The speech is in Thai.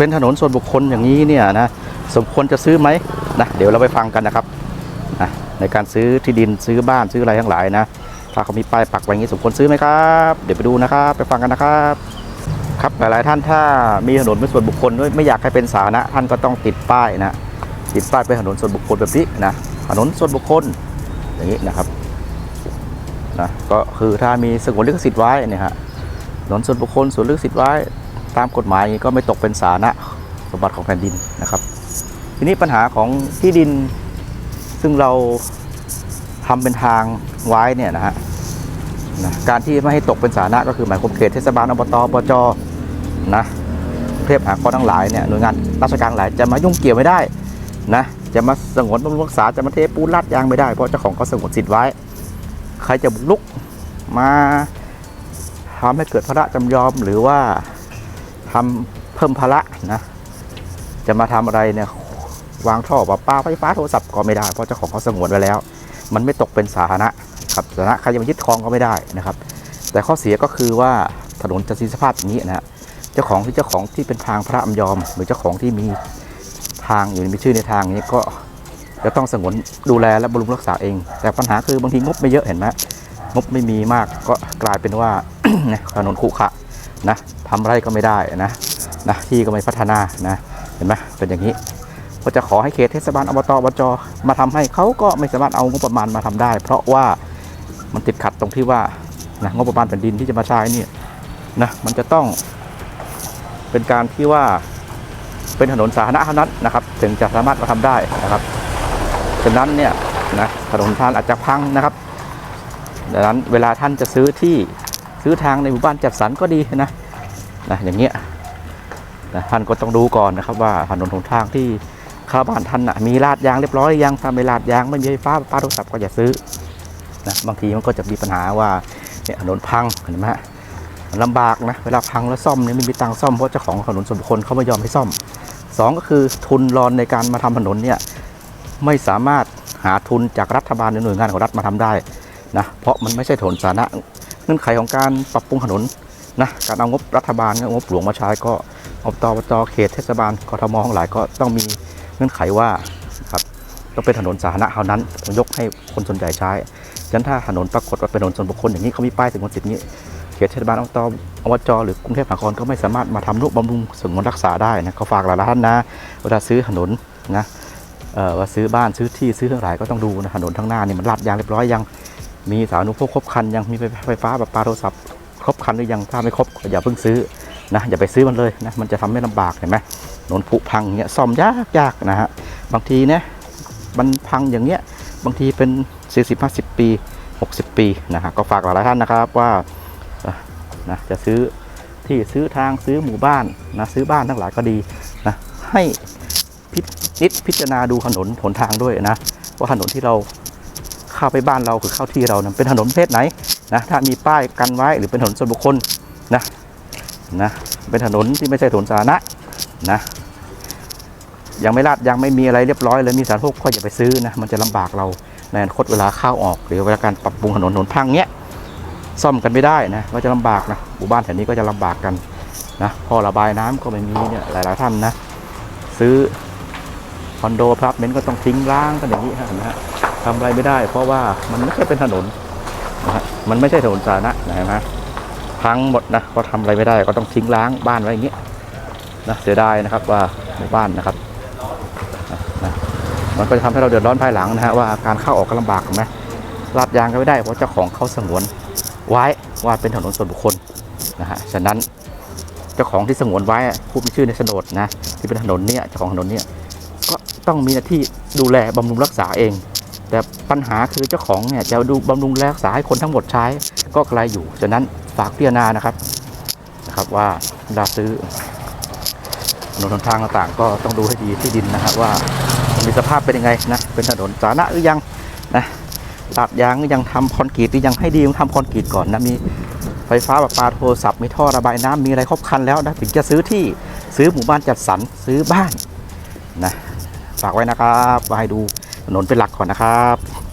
เป็นถนนส่วนบุคคลอย่างนี้เนี่ยนะสมควรจะซื้อไหมนะเดี๋ยวเราไปฟังกันนะครับนะในการซื้อที่ดินซื้อบ้านซื้ออะไรทั้งหลายนะถ้าเขามีป้ายปักไว้อย่างนี้สมควรซื้อไหมครับเดี๋ยวไปดูนะครับไปฟังกันนะครับครับหลายๆท่านถ้ามีถนนเป็นส่วนบุคคลด้วยไม่อยากให้เป็นสาธารณะท่านก็ต้องติดป้ายนะติดป้ายเป็นถนนส่วนบุคคลแบบนี้นะถนนส่วนบุคคลอย่างนี้นะครับนะก็คือถ้ามีสงวนลิขสิทธิ์ไว้เนี่ยฮะถนนส่วนบุคคลส่วนลิขสิทธิ์ไว้ ตามกฎหมายก็ไม่ตกเป็นสาธาระสมบัติของแผ่นดินนะครับ ทีนี้ปัญหาของที่ดินซึ่งเราทำเป็นทางไว้เนี่ยนะฮะนะการที่ไม่ให้ตกเป็นสาธาระก็คือหมายความเขตเทศบาลอบตปจนะเทพหานครทั้งหลายเนี่ยหน่วยงานราชการหลายจะมายุ่งเกี่ยวไม่ได้นะจะมาสงวนบำรุงรักษาจะมาเทปูนลาดยางไม่ได้เพราะเจ้าของเขาสงวนสิทธิ์ไว้ ใครจะบุกลุกมาทำให้เกิดภาระจำยอมหรือว่า ทำเพิ่มภาระนะ จะมาทำอะไรเนี่ยวางท่อประปาไฟฟ้าโทรศัพท์ก็ไม่ได้เพราะเจ้าของเขาสงวนไว้แล้ว มันไม่ตกเป็นสาธารณะครับสาธารณะใครจะมายึดครองก็ไม่ได้นะครับ แต่ข้อเสียก็คือว่าถนนจะสีสภาพอย่างนี้นะฮะเจ้าของที่เจ้าของที่เป็นทางพระอำยอม หรือเจ้าของที่มีทางอยู่มีชื่อในทางนี้ก็จะต้องสงวนดูแลและบำรุงรักษาเอง แต่ปัญหาคือบางทีงบไม่เยอะเห็นไหมงบไม่มีมากก็กลายเป็นว่าถนนขรุขระ นะทำไรก็ไม่ได้นะนะที่ก็ไม่พัฒนานะเห็นไหมเป็นอย่างนี้ก็จะขอให้เขตเทศบาลอบตอบจมาทำให้เขาก็ไม่สามารถเอางบประมาณมาทำได้ เพราะว่ามันติดขัดตรงที่ว่านะงบประมาณแผ่นดินที่จะมาใช้นี่นะมันจะต้องเป็นการที่ว่าเป็นถนนสาธารณะเท่านั้นนะครับ ถึงจะสามารถมาทำได้นะครับฉะนั้นเนี่ยนะถนนท่านอาจจะพังนะครับดังนั้นเวลาท่านจะซื้อที่ ซื้อทางในหมู่บ้านจัดสรรก็ดีนะนะอย่างเงี้ยนะท่านก็ต้องดูก่อนนะครับว่าถนนหนทางที่ข้าบ้านท่านนะมีลาดยางเรียบร้อยยังถ้าไม่ลาดยางไม่มีไฟฟ้าป้าโทรศัพท์ก็อย่าซื้อนะบางทีมันก็จะมีปัญหาว่าเนี่ยถนนพังเห็นไหมฮะลำบากนะเวลาพังแล้วซ่อมเนี่ยไม่มีตังค์ซ่อมเพราะเจ้าของถนนส่วนบุคคลเขาไม่ยอมให้ซ่อมสองก็คือทุนรอนในการมาทำถนนเนี่ยไม่สามารถหาทุนจากรัฐบาลหรือหน่วยงานของรัฐมาทำได้นะเพราะมันไม่ใช่ถนนสาธารณะ งื่อนไขของการปรับปรุงถนนนะการเอางบรัฐบาลงบหลวงมาใช้ก็อบตอบจเขตเทศบาลกทมทั้งหลายก็ต้องมีเงื่อนไขว่าครับต้องเป็นถนนสาธารณะเท่านั้นต้องยกให้คนส่วนใหญ่ใช้ฉะนั้นถ้าถนนปรากฏว่าเป็นถนนส่วนบุคคลอย่างนี้เขามีป้ายถึงวนสิทธิ์นี้เขตเทศบาลอบตอบจหรือกรุงเทพมหานครก็ไม่สามารถมาทำนุบำรุงสงวนรักษาได้นะเขาฝากหลายท่านนะเวลาซื้อถนนนะเออว่าซื้อบ้านซื้อที่ซื้อเครื่องหลายก็ต้องดูนะถนนข้งหน้านี่มันลาดยางเรียบร้อยยัง มีสาธารณูปโภครบคันยังมีไฟฟ้าแบบปาโทรศัพท์ครบคันหรือยังถ้าไม่ครบอย่าเพิ่งซื้อนะอย่าไปซื้อมันเลยนะมันจะทำให้ลำบากเห็นไหมถนนผุพังเงี้ยซ่อมยากยากนะฮะบางทีเนี่ยมันพังอย่างเงี้ยบางทีเป็น 40-50 ปี 60 ปีนะฮะก็ฝากหลายท่านนะครับว่านะจะซื้อที่ซื้อทางซื้อหมู่บ้านนะซื้อบ้านทั้งหลายก็ดีนะให้พินิจพิจารณาดูถนนหนทางด้วยนะว่าถนนที่เรา เข้าไปบ้านเราคือเข้าที่เรานะเป็นถนนประเพศไหนนะถ้ามีป้ายกันไว้หรือเป็นถนนส่วนบุคคลนะนะเป็นถนนที่ไม่ใช่ถนนสาธารณะนะยังไม่ลาดยังไม่มีอะไรเรียบร้อยเลยมีสารพวกก็อย่าไปซื้อนะมันจะลำบากเราในอนาคตเวลาเข้าออก หรือเวลาการปรับปรุงถนนหนทางเนี้ยซ่อมกันไม่ได้นะก็จะลำบากนะหมู่บ้านแถวนี้ก็จะลำบากกันนะพอระบายน้ำก็ไม่มีเนี่ยหลายๆท่านนะ ซื้อคอนโดพาร์ทเมนต์ก็ต้องทิ้งร้างกันอย่างนี้ฮะเห็นไหมฮะ ทำอะไรไม่ได้ เพราะว่ามันไม่ใช่เป็นถนนนะฮะมันไม่ใช่ถนนสาธารณะนะเห็นไหมพังหมดนะก็ทำอะไรไม่ได้ก็ต้องทิ้งร้างบ้านไว้อย่างนี้ยนะเสียดายนะครับว่าหมู่บ้านนะครับนะมันก็จะทำให้เราเดือดร้อนภายหลังนะฮะว่าการเข้าออกก็ลำบากเห็นไหมลาดยางก็ไม่ได้เพราะเจ้าของเขาสงวนไว้ว่าเป็นถนนส่วนบุคคลนะฮะฉะนั้นเจ้าของที่สงวนไว้ผู้มีชื่อในโฉนดนะที่เป็นถนนเนี่ยเจ้าของถนนเนี่ยก็ต้องมีหน้าที่ดูแลบำรุงรักษาเอง แต่ปัญหาคือเจ้าของเนี่ยจะดูบำรุงรักษาให้คนทั้งหมดใช้ก็ไกลอยู่ฉะนั้นฝากพิจารณานะครับนะครับว่าเวลาซื้อถนนหนทางต่างๆ ก็ต้องดูให้ดีที่ดินนะครับว่ามีสภาพเป็นยังไงนะเป็นถนนสาธารณะหรือยังนะลาดยางยังทำคอนกรีตหรือยังให้ดีต้องทำคอนกรีตก่อนนะมีไฟฟ้าประปาโทรศัพท์มีท่อระบายน้ำมีอะไรครบครันแล้วนะถึงจะซื้อที่ซื้อหมู่บ้านจัดสรรซื้อบ้านนะฝากไว้นะครับมาให้ดู ถนนเป็นหลักก่อนนะครับ